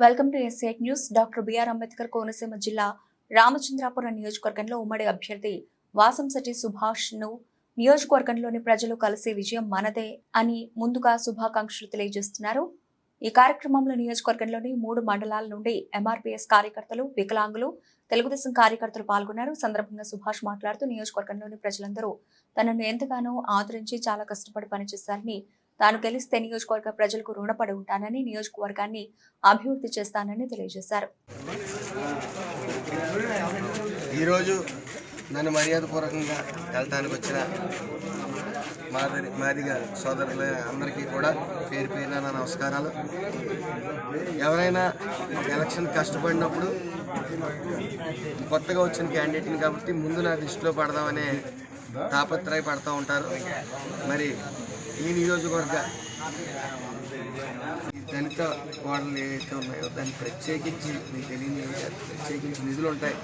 Welcome to SI news. Doctor BR Ambedkar Konaseema జిల్లా రామచంద్రాపురం నియోజకవర్గంలో ఉమ్మడి అభ్యర్థి వాసంశెట్టి సుభాష్ను నియోజకవర్గంలోని ప్రజలు కలిసి విజయం మనదే అని ముందుగా శుభాకాంక్షలు తెలియజేస్తున్నారు. ఈ కార్యక్రమంలో నియోజకవర్గంలోని మూడు మండలాల నుండి ఎంఆర్పీఎస్ కార్యకర్తలు వికలాంగులు తెలుగుదేశం కార్యకర్తలు పాల్గొన్నారు. సందర్భంగా సుభాష్ మాట్లాడుతూ నియోజకవర్గంలోని ప్రజలందరూ తనను ఎంతగానో ఆదరించి చాలా కష్టపడి పనిచేశారని తాను గెలిస్తే నియోజకవర్గ ప్రజలకు రుణపడి ఉంటానని నియోజకవర్గాన్ని అభివృద్ధి చేస్తానని తెలియజేశారు. ఈరోజు నన్ను మర్యాదపూర్వకంగా వెళ్తానికి వచ్చిన మాదిరి మాదిగా సోదరుల అందరికీ కూడా పేరు పేరున నా నమస్కారాలు. ఎవరైనా ఎలక్షన్ కష్టపడినప్పుడు కొత్తగా వచ్చిన క్యాండిడేట్ని కాబట్టి ముందు నా దృష్టిలో పడదామనే తాపత్రయపడుతూ ఉంటారు. మరి ఈ నియోజకవర్గ దళిత కోడలు ఏవైతే ఉన్నాయో దాన్ని ప్రత్యేకించి మీకు తెలియని ప్రత్యేకించి నిధులు ఉంటాయి.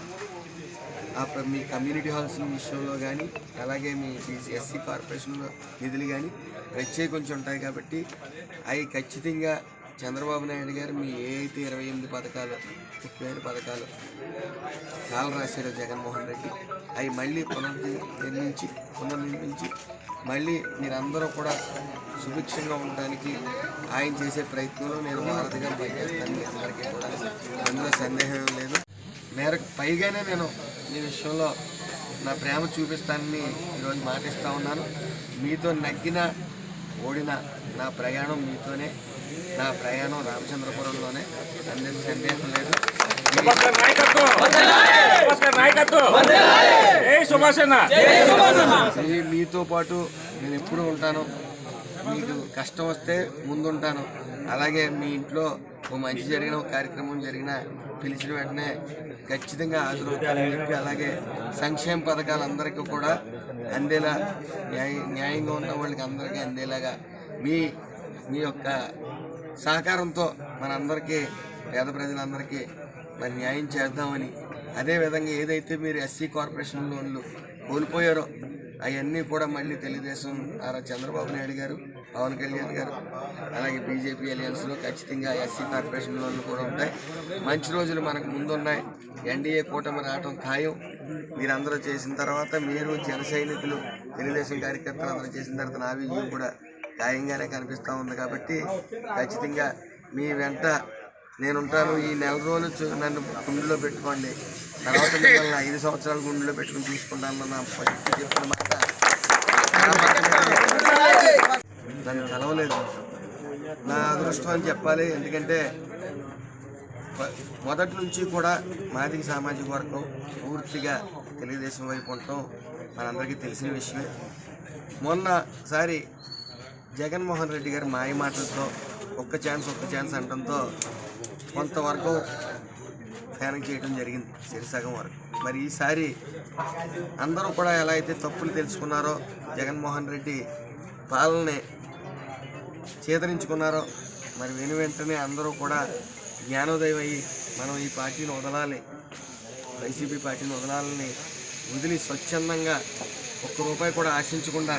అప్పుడు మీ కమ్యూనిటీ హాల్స్ విషయంలో కానీ అలాగే మీ ఎస్సీ కార్పొరేషన్లో నిధులు కానీ ప్రత్యేకించి ఉంటాయి కాబట్టి అవి ఖచ్చితంగా చంద్రబాబు నాయుడు గారు మీ ఏ అయితే ఇరవై ఎనిమిది పథకాలు ముఖ్యమైన పథకాలు కాలు రాశారు జగన్మోహన్ రెడ్డి. అవి మళ్ళీ పునర్నిర్మించి పునర్నిర్మించి మళ్ళీ మీరందరూ కూడా సుభిక్షంగా ఉండడానికి ఆయన చేసే ప్రయత్నంలో నేను భారతగా పనిచేస్తాను అందరికీ కూడా అందులో సందేహం లేదు. మేరకు పైగానే నేను ఈ విషయంలో నా ప్రేమ చూపిస్తానని ఈరోజు మాటిస్తూ ఉన్నాను. మీతో నగ్గిన ఓడిన నా ప్రయాణం మీతోనే నా ప్రయాణం రామచంద్రపురంలోనే. అందరికీ సందేహం లేదు. నాయకత్వం! సుభాష్ అన్న ఇది మీతో పాటు నేను ఎప్పుడూ ఉంటాను. మీకు కష్టం వస్తే ముందుంటాను. అలాగే మీ ఇంట్లో ఓ మంచి జరిగిన ఒక కార్యక్రమం జరిగిన పిలిచిన వెంటనే ఖచ్చితంగా హాజరవుతానని చెప్పి అలాగే సంక్షేమ పథకాలు అందరికీ కూడా అందేలా న్యాయ న్యాయంగా ఉన్న వాళ్ళకి అందరికీ అందేలాగా మీ మీ యొక్క సహకారంతో మనందరికీ పేద ప్రజలందరికీ మరి న్యాయం చేద్దామని అదేవిధంగా ఏదైతే మీరు ఎస్సీ కార్పొరేషన్ లోన్లు కోల్పోయారో అవన్నీ కూడా మళ్ళీ తెలుగుదేశం ఆరా చంద్రబాబు నాయుడు గారు పవన్ కళ్యాణ్ గారు అలాగే బీజేపీ అలయన్స్లో ఖచ్చితంగా ఎస్సీ కార్పొరేషన్ లోన్లు కూడా ఉంటాయి. మంచి రోజులు మనకు ముందున్నాయి. ఎన్డీఏ కూటమి రావటం ఖాయం. మీరందరూ చేసిన తర్వాత మీరు జన సైనికులు తెలుగుదేశం కార్యకర్తలు అందరూ చేసిన తర్వాత నా విజయం కూడా ఖాయంగానే కనిపిస్తూ ఉంది కాబట్టి ఖచ్చితంగా మీ వెంట నేనుంటాను ఈ నెల రోజులు నన్ను గుండెలో పెట్టుకోండి. తర్వాత మిమ్మల్ని ఐదు సంవత్సరాలు గుండెలో పెట్టుకుని చూసుకుంటాను నా పరిస్థితి చెప్పిన మాట. నన్ను కలవలేదు నా అదృష్టం అని చెప్పాలి. ఎందుకంటే మొదటి నుంచి కూడా మాదిక సామాజిక వర్గం పూర్తిగా తెలుగుదేశం వైపు ఉండటం మనందరికీ తెలిసిన విషయమే మొన్నసారి జగన్మోహన్ రెడ్డి గారి మాయ మాటలతో ఒక్క ఛాన్స్ ఒక్క ఛాన్స్ అనడంతో కొంతవరకు ఫ్యానింగ్ చేయడం జరిగింది సరిసగం వరకు. మరి ఈసారి అందరూ కూడా ఎలా అయితే తప్పులు తెలుసుకున్నారో జగన్మోహన్ రెడ్డి పాలనని చేతరించుకున్నారో మరి వెను వెంటనే అందరూ కూడా జ్ఞానోదయం అయ్యి మనం ఈ పార్టీని వదలాలి వైసీపీ పార్టీని వదలాలని వదిలి స్వచ్ఛందంగా ఒక్క రూపాయి కూడా ఆశించకుండా